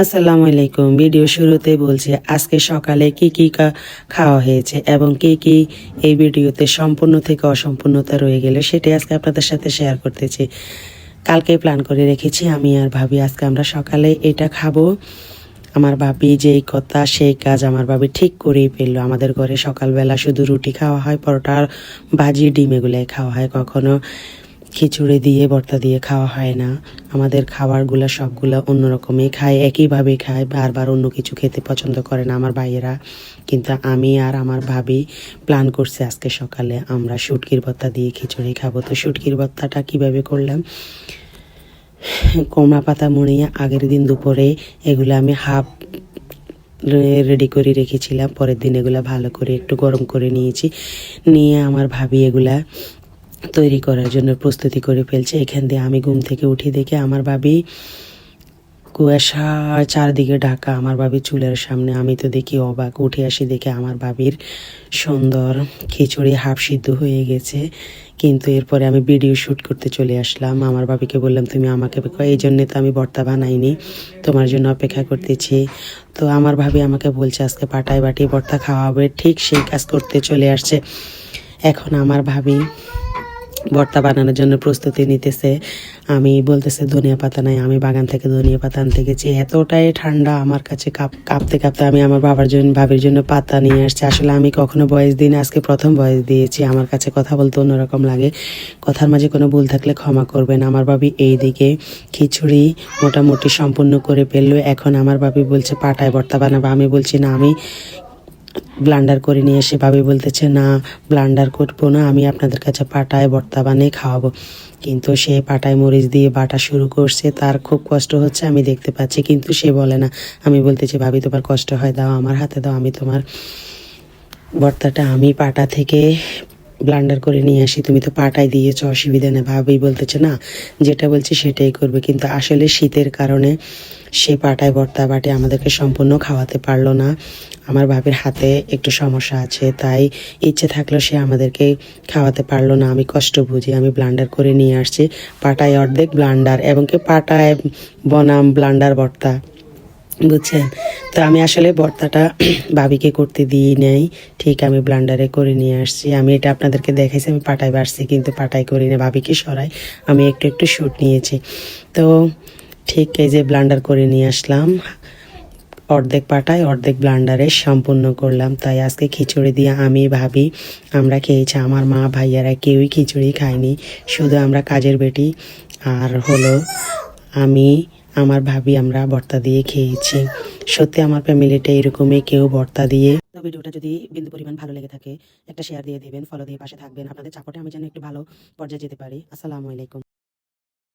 আসসালামু আলাইকুম। ভিডিও শুরুতে বলছি, আজকে সকালে কি কি খাওয়া হয়েছে এবং কি কি এই ভিডিওতে সম্পূর্ণ থেকে অসম্পূর্ণতা রয়ে গেল সেটাই আজকে আপনাদের সাথে শেয়ার করতেছি। কালকে প্ল্যান করে রেখেছি আমি আর ভাবি আজকে আমরা সকালে এটা খাব। আমার ভাবি যেই কথা সেই কাজ আমার ভাবি ঠিক করেই ফেলল। আমাদের ঘরে সকালবেলা শুধু রুটি খাওয়া হয়, পরোটা ভাজি, ডিম এগুলাই খাওয়া হয় কখনো। খিচুড়ি দিয়ে, ভর্তা দিয়ে খাওয়া হয় না। আমাদের খাবারগুলো সবগুলো অন্যরকমই খায়, একইভাবে খায়, বারবার অন্য কিছু খেতে পছন্দ করে না আমার ভাইয়েরা। কিন্তু আমি আর আমার ভাবি প্ল্যান করছি আজকে সকালে আমরা শুটকির ভর্তা দিয়ে খিচুড়ি খাব। তো শুটকির ভর্তাটা কীভাবে করলাম? কমলা পাতা মুড়িয়ে আগের দিন দুপুরে এগুলো আমি হাফ রেডি করে রেখেছিলাম। পরের দিন এগুলো ভালো করে একটু গরম করে নিয়েছি। নিয়ে আমার ভাবি এগুলা তৈরি করার জন্য প্রস্তুতি করে ফেলছে। এখান দিয়ে আমি ঘুম থেকে উঠে দেখে আমার ভাবি কুয়াশা চারদিকে ঢাকা, আমার ভাবির চুলের সামনে। আমি তো দেখি অবাক, উঠে আসি দেখে আমার ভাবির সুন্দর খিচুড়ি হাফ সিদ্ধ হয়ে গেছে। কিন্তু এরপরে আমি ভিডিও শ্যুট করতে চলে আসলাম। আমার ভাবিকে বললাম, তুমি আমাকে এই জন্যে তো আমি ভর্তা বানাইনি, তোমার জন্য অপেক্ষা করতেছি। তো আমার ভাবি আমাকে বলছে, আজকে পাটায় বাটি ভর্তা খাওয়া হবে। ঠিক সেই কাজ করতে চলে আসছে। এখন আমার ভাবি ভর্তা বানানোর জন্য প্রস্তুতি নিতেছে। আমি বলতেছে, ধনিয়া পাতা নাই, আমি বাগান থেকে ধনিয়া পাতা আনতে গেছি। এতটাই ঠান্ডা আমার কাছে কাপ, কাঁপতে কাঁপতে আমি আমার বাবার জন্য, ভাবির জন্য পাতা নিয়ে আসছি। আসলে আমি কখনো বয়স দিন আজকে প্রথম বয়স দিয়েছি। আমার কাছে কথা বলতে অন্যরকম লাগে। কথার মাঝে কোনো ভুল থাকলে ক্ষমা করবেন। আমার ভাবি এই দিকে খিচুড়ি মোটামুটি সম্পূর্ণ করে ফেলল। এখন আমার ভাবি বলছে, পাটায় ভর্তা বানাবো। আমি বলছি, না, আমি ব্লান্ডার করে নিয়ে এসে ভাবি বলতেছে, না, ব্লান্ডার করব না, আমি আপনাদের কাছে পাটায় বর্তা বানিয়ে খাওয়াবো। কিন্তু সে পাটায় মরিচ দিয়ে বাটা শুরু করছে, তার খুব কষ্ট হচ্ছে, আমি দেখতে পাচ্ছি, কিন্তু সে বলে না। আমি বলতেছি, ভাবি, তোমার কষ্ট হয়, দাও আমার হাতে, দাও, আমি তোমার বর্তাটা আমি পাটা থেকে ব্লান্ডার করে নিয়ে আসি, তুমি তো পাটায় দিয়েছ, অসুবিধা নেই ভাবেই বলতেছে, না, যেটা বলছি সেটাই করবে। কিন্তু আসলে শীতের কারণে সে পাটায় বর্তা বাটে আমাদেরকে সম্পূর্ণ খাওয়াতে পারল না। আমার ভাবির হাতে একটু সমস্যা আছে, তাই ইচ্ছে থাকলেও সে আমাদেরকে খাওয়াতে পারল না। আমি কষ্ট বুঝি, আমি ব্লান্ডার করে নিয়ে আসছি, পাটায় অর্ধেক ব্লান্ডার, এবং কি পাটায় বনাম ব্লান্ডার ভর্তা। বুঝছেন? তো আমি আসলে ভর্তাটা ভাবিকে করতে দিই নেই। ঠিক, আমি ব্লান্ডারে করে নিয়ে আসছি। আমি এটা আপনাদেরকে দেখাইছি, আমি পাটায় বাড়ছি, কিন্তু পাটায় করি না, ভাবিকে সরাই। আমি একটু একটু শ্যুট নিয়েছি। তো ঠিক, এই যে ব্লান্ডার করে নিয়ে আসলাম। অর্ধেক পাটায়, অর্ধেক ব্লান্ডারে সম্পূর্ণ করলাম। তাই আজকে খিচুড়ি দিয়ে আমি ভাবি, আমরা খেয়েছি। আমার মা, ভাইয়ারা কেউই খিচুড়ি খায়নি। শুধু আমরা কাজের বেটি। আর হলো আমি আমার ভাবি আমরা ভর্তা দিয়ে খেয়েছি। সত্যি আমার ফ্যামিলিটা এরকমই কেউ ভর্তা দিয়ে ভিডিওটা যদি বিন্দু পরিমাণ ভালো লেগে থাকে, একটা শেয়ার দিয়ে দেবেন ফলো দিয়ে পাশে থাকবেন। আপনাদের চাপটে আমি যেন একটু ভালো পর্যায়ে যেতে পারি। আসসালামু আলাইকুম।